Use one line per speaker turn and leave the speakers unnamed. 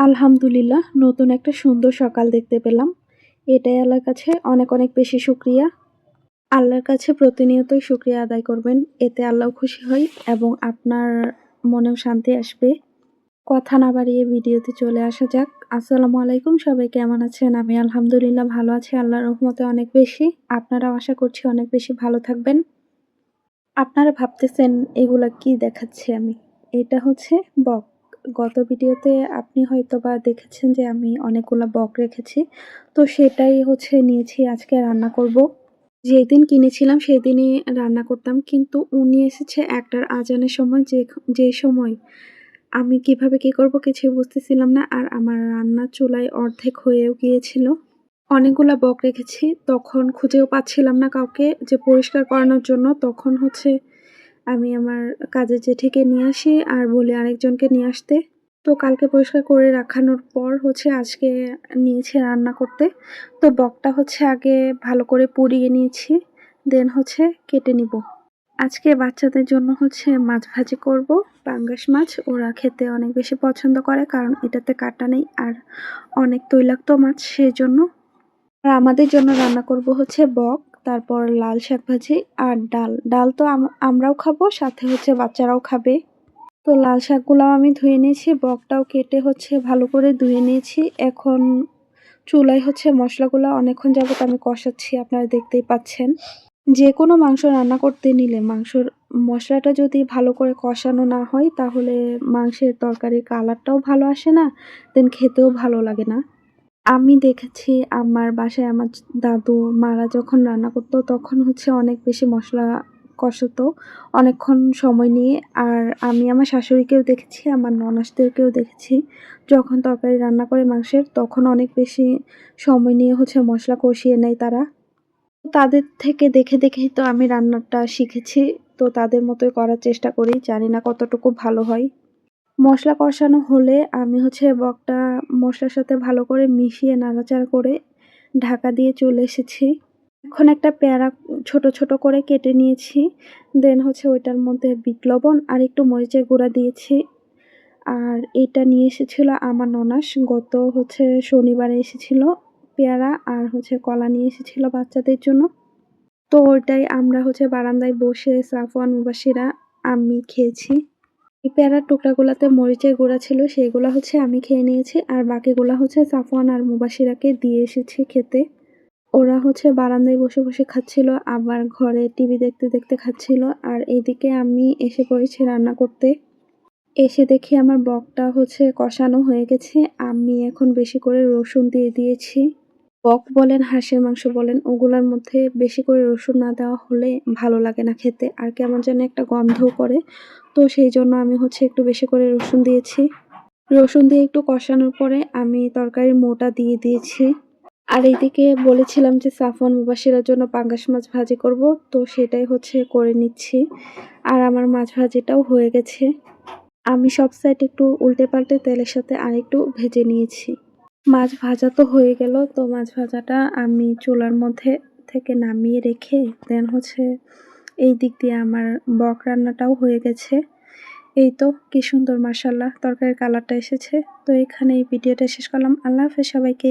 আলহামদুলিল্লাহ, নতুন একটা সুন্দর সকাল দেখতে পেলাম। এটাই আল্লাহর কাছে অনেক অনেক বেশি শুক্রিয়া। আল্লাহর কাছে প্রতিনিয়তই শুক্রিয়া আদায় করবেন, এতে আল্লাহ খুশি হয় এবং আপনার মনেও শান্তি আসবে। কথা না বাড়িয়ে ভিডিওতে চলে আসা যাক। আসসালামু আলাইকুম, সবাই কেমন আছেন? আমি আলহামদুলিল্লাহ ভালো আছি, আল্লাহর রহমতে অনেক বেশি। আপনারাও আশা করছি অনেক বেশি ভালো থাকবেন। আপনারা ভাবতেছেন এগুলা কি দেখাচ্ছি আমি? এটা হচ্ছে বক। গত ভিডিওতে আপনি হয়তো বা দেখেছেন যে আমি অনেকগুলো বক রেখেছি। তো সেটাই হচ্ছে নিয়েছি, আজকে রান্না করব। যেদিন কিনেছিলাম সেদিনই রান্না করতাম, কিন্তু উনি এসেছে একটার আজানের সময়, যে যে সময় আমি কীভাবে কি করব কিছু বুঝতেছিলাম না, আর আমার রান্না চুলায় অর্ধেক হয়েও গিয়েছিল। অনেকগুলা বক রেখেছি, তখন খুঁজেও পাচ্ছিলাম না কাউকে যে পরিষ্কার করানোর জন্য, তখন হচ্ছে আমি আমার কাজের জেঠিকে নিয়ে আসি আর বলি আরেকজনকে নিয়ে আসতে। তো কালকে পরিষ্কার করে রাখানোর পর হচ্ছে আজকে নিয়েছি রান্না করতে। তো বকটা হচ্ছে আগে ভালো করে পুড়িয়ে নিয়েছি, দেন হচ্ছে কেটে নিব। আজকে বাচ্চাদের জন্য হচ্ছে মাছ ভাজি করব, পাঙ্গাস মাছ। ওরা খেতে অনেক বেশি পছন্দ করে কারণ এটাতে কাটা নেই আর অনেক তৈলাক্ত মাছ সেই জন্য আর আমাদের জন্য রান্না করব হচ্ছে বক। তারপর লাল শাক ভাজি আর ডাল। ডাল তো আমরাও খাব, সাথে হচ্ছে বাচ্চারাও খাবে। তো লাল শাকগুলাও আমি ধুয়ে নিয়েছি, বকটাও কেটে হচ্ছে ভালো করে ধুয়ে নিয়েছি। এখন চুলায় হচ্ছে মশলাগুলো অনেকক্ষণ যাবত আমি কষাচ্ছি, আপনারা দেখতেই পাচ্ছেন। যে কোনো মাংস রান্না করতে নিলে মাংসর মশলাটা যদি ভালো করে কষানো না হয়, তাহলে মাংসের তরকারির কালারটাও ভালো আসে না, দেন খেতেও ভালো লাগে না। আমি দেখেছি আমার বাসায় আমার দাদু, মারা যখন রান্না করতো তখন হচ্ছে অনেক বেশি মশলা কষাতো, অনেকক্ষণ সময় নিয়ে। আর আমি আমার শাশুড়িকেও দেখেছি, আমার ননাসদেরকেও দেখেছি। যখন তরকারি রান্না করে মাংসের তখন অনেক বেশি সময় নিয়ে হচ্ছে মশলা কষিয়ে নেয় তারা। তাদের থেকে দেখে দেখেই তো আমি রান্নাটা শিখেছি। তো তাদের মতোই করার চেষ্টা করি। জানি না কতটুকু ভালো হয়। মশলা কষানো হলে আমি হচ্ছে বকটা মশলার সাথে ভালো করে মিশিয়ে নাড়াচাড়া করে ঢাকা দিয়ে চলে এসেছি। এখন একটা পেয়ারা ছোট ছোট করে কেটে নিয়েছি। দেন হচ্ছে ওইটার মধ্যে বিট লবণ আর একটু মরিচের গুঁড়া দিয়েছি। আর এটা নিয়ে এসেছিল আমার ননাস। গত হচ্ছে শনিবারে এসেছিল পেয়ারা আর হচ্ছে কলা নিয়ে এসেছিল বাচ্চাদের জন্য। তো ওইটাই আমরা হচ্ছে বারান্দায় বসে সাফওয়ান মুবাসিরা আমি খেয়েছি। পেয়ারার টুকরাগুলোতে মরিচের গুঁড়া ছিল, সেইগুলো হচ্ছে আমি খেয়ে নিয়েছি। আর বাকিগুলো হচ্ছে সাফওয়ান আর মুবাসিরাকে দিয়ে এসেছি খেতে। ওরা হচ্ছে বারান্দায় বসে বসে খাচ্ছিল, আবার ঘরে টিভি দেখতে দেখতে খাচ্ছিল। আর এইদিকে আমি এসে পড়েছি রান্না করতে। এসে দেখি আমার বকটা হচ্ছে কষানো হয়ে গেছে। আমি এখন বেশি করে রসুন দিয়ে দিয়েছি। বক বলেন, হাঁসের মাংস বলেন, ওগুলোর মধ্যে বেশি করে রসুন না দেওয়া হলে ভালো লাগে না খেতে আর কেমন যেন একটা গন্ধও করে। তো সেই জন্য আমি হচ্ছে একটু বেশি করে রসুন দিয়েছি। রসুন দিয়ে একটু কষানোর পরে আমি তরকারির মোটা দিয়ে দিয়েছি। আর এইদিকে বলেছিলাম যে সাফন মুবাসিরার জন্য পাঙ্গাস মাছ ভাজি করব, তো সেটাই হচ্ছে করে নিচ্ছি। আর আমার মাছ ভাজিটাও হয়ে গেছে। আমি সব সাইড একটু উল্টে পাল্টে তেলের সাথে আরেকটু ভেজে নিয়েছি। মাছ ভাজা তো হয়ে গেল, তো মাছ ভাজাটা আমি চুলার মধ্যে থেকে নামিয়ে রেখে দেন হচ্ছে এই দিক দিয়ে আমার বক রান্নাটাও হয়ে গেছে। এই তো, কী সুন্দর মাসাল্লাহ তরকারির কালারটা এসেছে। তো এখানে এই ভিডিওটা শেষ করলাম। আল্লাহ হাফেজ সবাইকে।